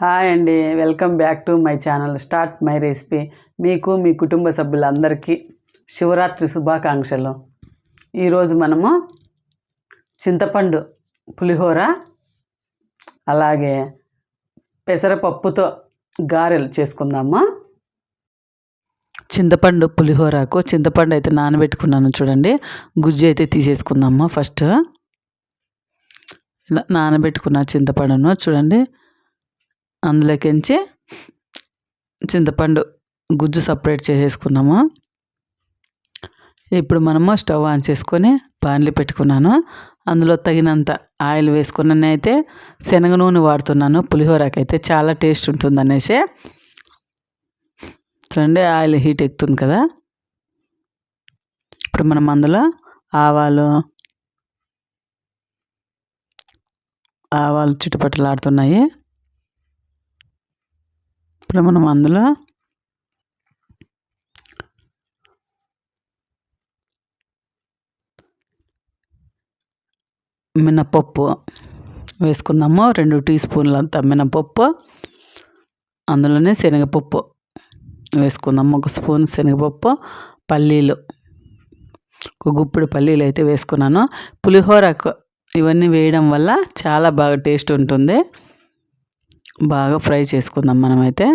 Hi అండి. Welcome back to my channel start my recipe. మీకు మీ కుటుంబ సభ్యులందరికీ శివరాత్రి శుభాకాంక్షలు. ఈరోజు మనము చింతపండు పులిహోర అలాగే పెసరపప్పుతో గారెలు చేసుకుందామా. చింతపండు పులిహోరకు చింతపండు అయితే నానబెట్టుకున్నాను చూడండి. గుజ్జు అయితే తీసేసుకుందామా ఫస్ట్. ఇలా నానబెట్టుకున్న చింతపండును చూడండి. అందులోకించి చింతపండు గుజ్జు సపరేట్ చేసేసుకున్నాము. ఇప్పుడు మనము స్టవ్ ఆన్ చేసుకొని పాన్లు పెట్టుకున్నాను. అందులో తగినంత ఆయిల్ వేసుకున్నాను అయితే శనగ నూనె వాడుతున్నాను. పులిహోరకి అయితే చాలా టేస్ట్ ఉంటుంది అనేసి. చూడండి ఆయిల్ హీట్ ఎక్కుతుంది కదా. ఇప్పుడు మనం అందులో ఆవాలు ఆవాలు చుట్టుపట్టలాడుతున్నాయి ఇప్పుడు మనం అందులో మినపప్పు వేసుకుందాము. రెండు టీ స్పూన్లంత మినపప్పు అందులోనే శనగపప్పు వేసుకుందాము. ఒక స్పూన్ శనగపప్పు పల్లీలు ఒక గుప్పిడి పల్లీలు అయితే వేసుకున్నాను. పులిహోరకు ఇవన్నీ వేయడం వల్ల చాలా బాగా టేస్ట్ ఉంటుంది. బాగా ఫ్రై చేసుకుందాం మనమైతే.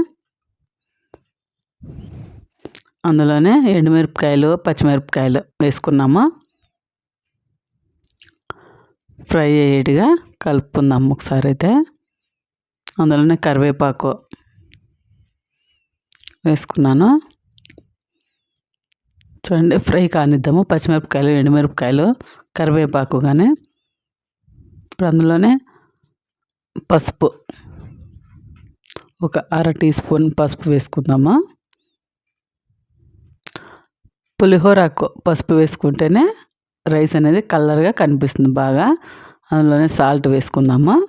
అందులోనే ఎండుమిరపకాయలు పచ్చిమిరపకాయలు వేసుకున్నాము? ఫ్రై అయ్యేటిగా కలుపుకుందాం ఒకసారి అయితే. అందులోనే కరివేపాకు వేసుకున్నాను. చూడండి ఫ్రై కానిద్దాము. పచ్చిమిరపకాయలు ఎండుమిరపకాయలు కరివేపాకు కానీ ఇప్పుడు అందులోనే పసుపు. ఒక అర టీ స్పూన్ పసుపు వేసుకుందామా? పులిహోరకు పసుపు వేసుకుంటేనే రైస్ అనేది కలర్గా కనిపిస్తుంది బాగా. అందులోనే సాల్ట్ వేసుకుందామా?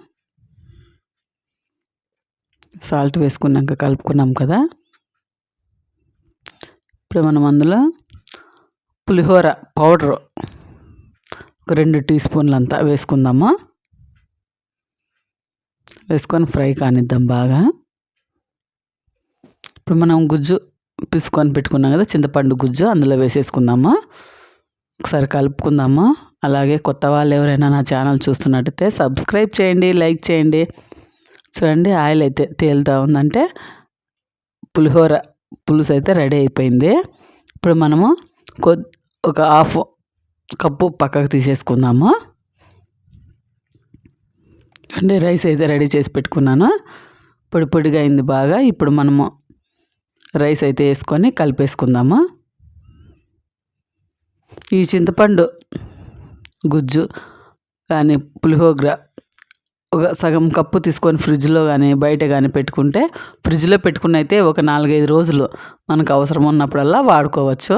సాల్ట్ వేసుకున్నాక కలుపుకున్నాం కదా. ఇప్పుడు మనం అందులో పులిహోర పౌడర్ ఒక రెండు టీ స్పూన్లంతా వేసుకుందామా? వేసుకొని ఫ్రై కానిద్దాం బాగా. ఇప్పుడు మనం గుజ్జు పిసుకొని పెట్టుకున్నాం కదా చింతపండు గుజ్జు అందులో వేసేసుకుందాము? ఒకసారి కలుపుకుందాము? అలాగే కొత్త వాళ్ళు ఎవరైనా నా ఛానల్ చూస్తున్నట్టయితే సబ్స్క్రైబ్ చేయండి లైక్ చేయండి. చూడండి ఆయిల్ అయితే తేలుతూ ఉందంటే పులిహోర పులుసు అయితే రెడీ అయిపోయింది. ఇప్పుడు మనము కొ ఒక హాఫ్ కప్పు పక్కకు తీసేసుకుందాము? అంటే రైస్ అయితే రెడీ చేసి పెట్టుకున్నాను. పొడి పొడిగా అయింది బాగా. ఇప్పుడు మనము రైస్ అయితే వేసుకొని కలిపేసుకుందాము? ఈ చింతపండు గుజ్జు కానీ పులిహోగ్ర ఒక సగం కప్పు తీసుకొని ఫ్రిడ్జ్లో కానీ బయట కానీ పెట్టుకుంటే ఫ్రిడ్జ్లో పెట్టుకుని అయితే ఒక నాలుగైదు రోజులు మనకు అవసరం ఉన్నప్పుడల్లా వాడుకోవచ్చు.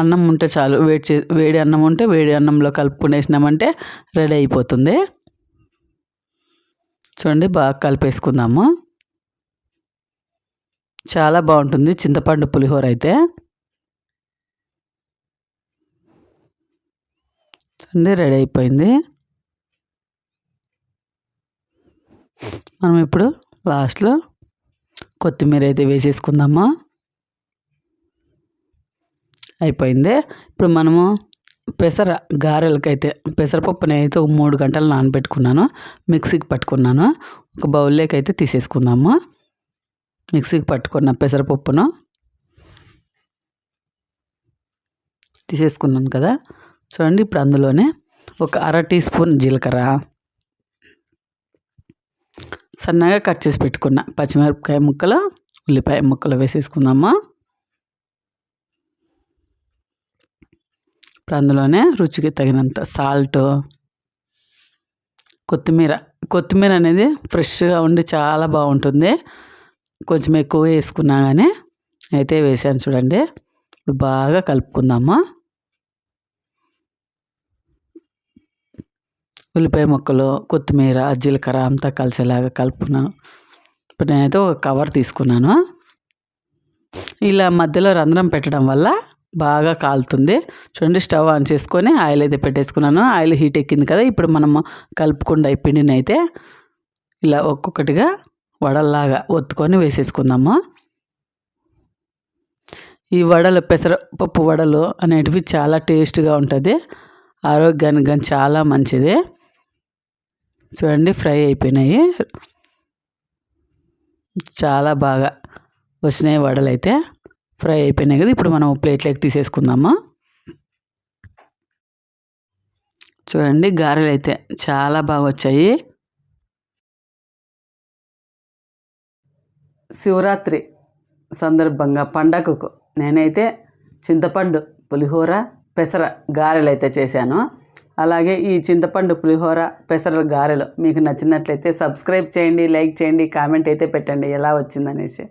అన్నం ఉంటే చాలు వేడి చే వేడి అన్నం ఉంటే వేడి అన్నంలో కలుపుకునేసినామంటే రెడీ అయిపోతుంది. చూడండి బాగా కలిపేసుకుందాము. చాలా బాగుంటుంది. చింతపండు పులిహోర అయితే. చూడండి రెడీ అయిపోయింది. మనం ఇప్పుడు లాస్ట్లో కొత్తిమీర అయితే వేసేసుకుందామా? అయిపోయింది. ఇప్పుడు మనము పెసర గారెలకైతే పెసరపప్పుని అయితే ఒక మూడు గంటలు నానబెట్టుకున్నాను. మిక్సీకి పట్టుకున్నాను. ఒక బౌల్లోకి అయితే తీసేసుకుందాము? మిక్సీకి పట్టుకున్న పెసరపప్పును తీసేసుకున్నాను కదా. చూడండి ఇప్పుడు అందులోనే ఒక అర టీ స్పూన్ జీలకర్ర సన్నగా కట్ చేసి పెట్టుకున్న. పచ్చిమిరపకాయ ముక్కలు ఉల్లిపాయ ముక్కలు వేసేసుకుందామా. ఇప్పుడు అందులోనే రుచికి తగినంత సాల్ట్ కొత్తిమీర. కొత్తిమీర అనేది ఫ్రెష్గా ఉండి చాలా బాగుంటుంది. కొంచెం ఎక్కువ వేసుకున్నా కానీ అయితే వేసాను చూడండి. ఇప్పుడు బాగా కలుపుకుందామా? ఉల్లిపాయ ముక్కలు కొత్తిమీర జీలకర్ర అంతా కలిసేలాగా కలుపుకున్నాను. ఇప్పుడు నేనైతే ఒక కవర్ తీసుకున్నాను. ఇలా మధ్యలో రంధ్రం పెట్టడం వల్ల బాగా కాలుతుంది. చూడండి స్టవ్ ఆన్ చేసుకొని ఆయిల్ అయితే పెట్టేసుకున్నాను. ఆయిల్ హీట్ ఎక్కింది కదా ఇప్పుడు మనము కలుపుకుండా ఈ పిండిని అయితే ఇలా ఒక్కొక్కటిగా వడల్లాగా ఒత్తుకొని వేసేసుకుందాము? ఈ వడలు పెసరపప్పు వడలు అనేటివి చాలా టేస్ట్గా ఉంటుంది. ఆరోగ్యానికి కానీ చాలా మంచిది. చూడండి ఫ్రై అయిపోయినాయి. చాలా బాగా వచ్చినాయి వడలు అయితే ఫ్రై అయిపోయినాయి కదా ఇప్పుడు మనం ప్లేట్లోకి తీసేసుకుందామా? చూడండి గారెలు అయితే చాలా బాగా వచ్చాయి. శివరాత్రి సందర్భంగా పండగకు నేనైతే చింతపండు పులిహోర పెసర గారెలు అయితే చేశాను. అలాగే ఈ చింతపండు పులిహోర పెసర గారెలు మీకు నచ్చినట్లయితే సబ్స్క్రైబ్ చేయండి లైక్ చేయండి కామెంట్ అయితే పెట్టండి ఎలా వచ్చిందనేసి.